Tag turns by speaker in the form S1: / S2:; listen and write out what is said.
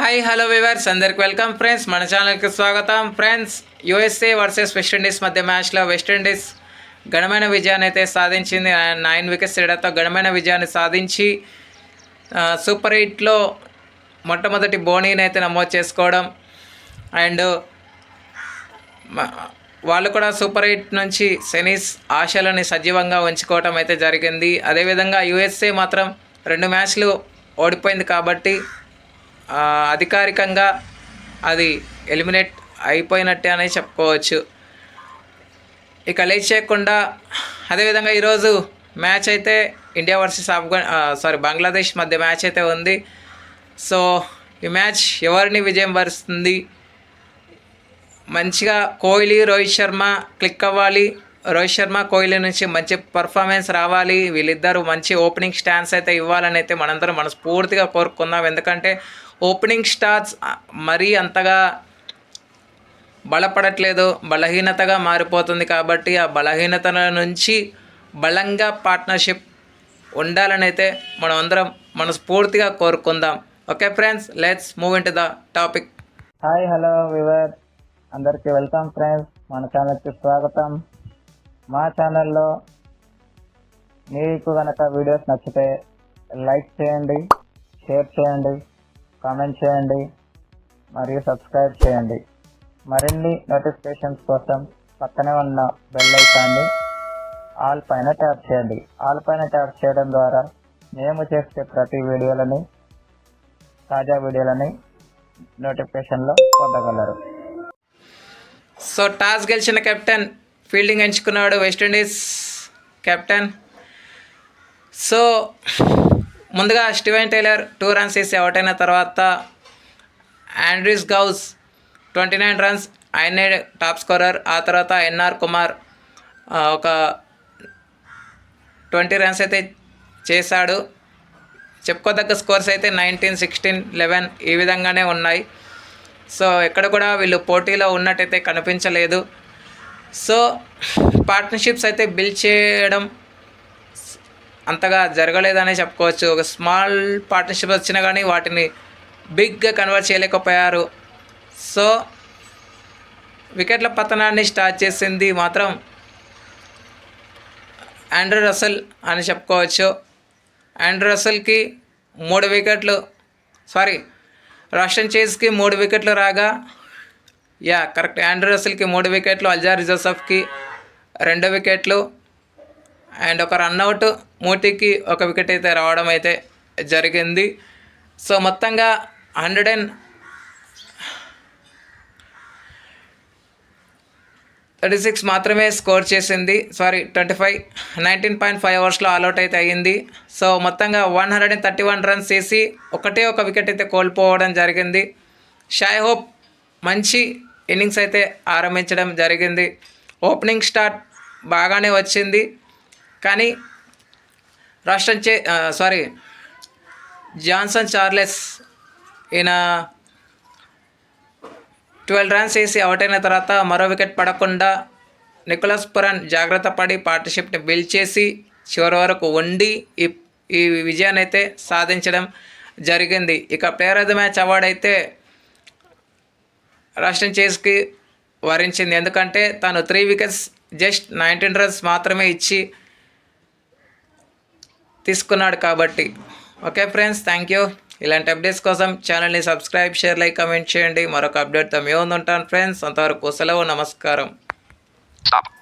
S1: Hi hello viewers అందరికి welcome friends మన ఛానల్కి స్వాగతం. ఫ్రెండ్స్ యుఎస్ఏ వర్సెస్ వెస్టిండీస్ మధ్య మ్యాచ్లో వెస్టిండీస్ ఘనమైన విజయాన్ని అయితే సాధించింది. నైన్ వికెట్స్ తేడాతో ఘనమైన విజయాన్ని సాధించి సూపర్ ఎయిట్లో మొట్టమొదటి బోనీని అయితే నమోదు చేసుకోవడం. అండ్ వాళ్ళు కూడా సూపర్ ఎయిట్ నుంచి సెనీస్ ఆశలని సజీవంగా ఉంచుకోవటం అయితే జరిగింది. అదేవిధంగా యుఎస్ఏ మాత్రం రెండు మ్యాచ్లు ఓడిపోయింది కాబట్టి అధికారికంగా అది ఎలిమినేట్ అయిపోయినట్టే అని చెప్పుకోవచ్చు. ఇక లేట్ చేయకుండా అదేవిధంగా ఈరోజు మ్యాచ్ అయితే India versus Afghan sorry Bangladesh మధ్య మ్యాచ్ అయితే ఉంది. సో ఈ మ్యాచ్ ఎవరిని విజయం వరుస్తుంది? మంచిగా కోహ్లీ రోహిత్ శర్మ క్లిక్ అవ్వాలి. రోహిత్ శర్మ కోహ్లీ నుంచి మంచి పర్ఫార్మెన్స్ రావాలి. వీళ్ళిద్దరూ మంచి ఓపెనింగ్ స్టాన్స్ అయితే ఇవ్వాలని అయితే మనందరం మనస్ఫూర్తిగా కోరుకుందాం. ఎందుకంటే ఓపెనింగ్ స్టార్స్ మరీ అంతగా బలపడట్లేదు బలహీనతగా మారిపోతుంది కాబట్టి ఆ బలహీనత నుంచి బలంగా పార్ట్నర్షిప్ ఉండాలని అయితే మనం అందరం మనస్ఫూర్తిగా కోరుకుందాం. Okay friends let's move in to the topic
S2: hi hello viewer అందరికీ వెల్కమ్ ఫ్రెండ్స్. మన ఛానల్కి స్వాగతం. మా ఛానల్లో మీకు కనుక వీడియోస్ నచ్చితే లైక్ చేయండి షేర్ చేయండి. కామెంట్ చేయండి మరియు సబ్స్క్రైబ్ చేయండి. మరిన్ని నోటిఫికేషన్స్ కోసం పక్కనే ఉన్న బెల్ ఐకాన్ని ఆల్ పైన ట్యాప్ చేయండి. ఆల్ పైన ట్యాప్ చేయడం ద్వారా మేము చేసే ప్రతి వీడియోలని తాజా వీడియోలని నోటిఫికేషన్లో పొందగలరు.
S1: సో టాస్ గెలిచిన కెప్టెన్ ఫీల్డింగ్ ఎంచుకున్నాడు వెస్టిండీస్ కెప్టెన్ సో ముందుగా స్టీవెన్ టైలర్ టూ రన్స్ వేసి అవుట్ అయిన తర్వాత Andries Gous twenty nine runs ఆయనే టాప్ స్కోరర్. ఆ తర్వాత ఎన్ఆర్ కుమార్ ఒక ట్వంటీ రన్స్ అయితే చేశాడు. చెప్పుకోదగ్గ స్కోర్స్ అయితే నైన్టీన్ సిక్స్టీన్ లెవెన్ ఈ విధంగానే ఉన్నాయి. సో ఎక్కడ కూడా వీళ్ళు పోటీలో ఉన్నట్టయితే కనిపించలేదు. సో పార్ట్నర్షిప్స్ అయితే బిల్డ్ చేయడం అంతగా జరగలేదనే చెప్పుకోవచ్చు. ఒక స్మాల్ పార్ట్నర్షిప్ వచ్చినా కానీ వాటిని బిగ్గా కన్వర్ట్ చేయలేకపోయారు. సో వికెట్ల పతనాన్ని స్టార్ట్ చేసింది మాత్రం ఆండ్రూ రసల్ అని చెప్పుకోవచ్చు. ఆండ్రూ రసల్కి మూడు వికెట్లు సారీ రాషన్ చేజ్కి మూడు వికెట్లు రాగా యా కరెక్ట్ ఆండ్రూ రసల్కి మూడు వికెట్లు అల్జార్ జోసఫ్కి రెండు వికెట్లు అండ్ ఒక రన్అట్ మూటికి ఒక వికెట్ అయితే రావడం అయితే జరిగింది. సో మొత్తంగా హండ్రెడ్ అండ్ థర్టీ సిక్స్ మాత్రమే స్కోర్ చేసింది. Sorry twenty five nineteen point five అవర్స్లో ఆల్అౌట్ అయితే అయ్యింది సో మొత్తంగా one hundred and thirty one runs చేసి ఒకటే ఒక వికెట్ అయితే కోల్పోవడం జరిగింది. షాయ్ హోప్ మంచి ఇన్నింగ్స్ అయితే ఆరంభించడం జరిగింది. ఓపెనింగ్ స్టార్ట్ బాగానే వచ్చింది. కానీ రాష్ట్రం చే సారీ జాన్సన్ చార్లెస్ ఈయన ట్వెల్వ్ రన్స్ వేసి అవుట్ అయిన తర్వాత మరో వికెట్ పడకుండా నికోలస్ పురాన్ జాగ్రత్త పడి పార్ట్నర్షిప్ని బిల్డ్ చేసి చివరి వరకు వండి ఈ ఈ విజయాన్ని అయితే సాధించడం జరిగింది. ఇక player of the match award అయితే రాష్ట్రం చేస్కి వరించింది. ఎందుకంటే తను three wickets just nineteen runs మాత్రమే ఇచ్చి తీసుకున్నాడు కాబట్టి. ఓకే ఫ్రెండ్స్ థ్యాంక్ యూ ఇలాంటి అప్డేట్స్ కోసం ఛానల్ని సబ్స్క్రైబ్ షేర్ లైక్ కమెంట్ చేయండి. మరొక అప్డేట్తో మేము ఉంటాను ఫ్రెండ్స్ అంతవరకు సెలవు నమస్కారం.
S3: Stop.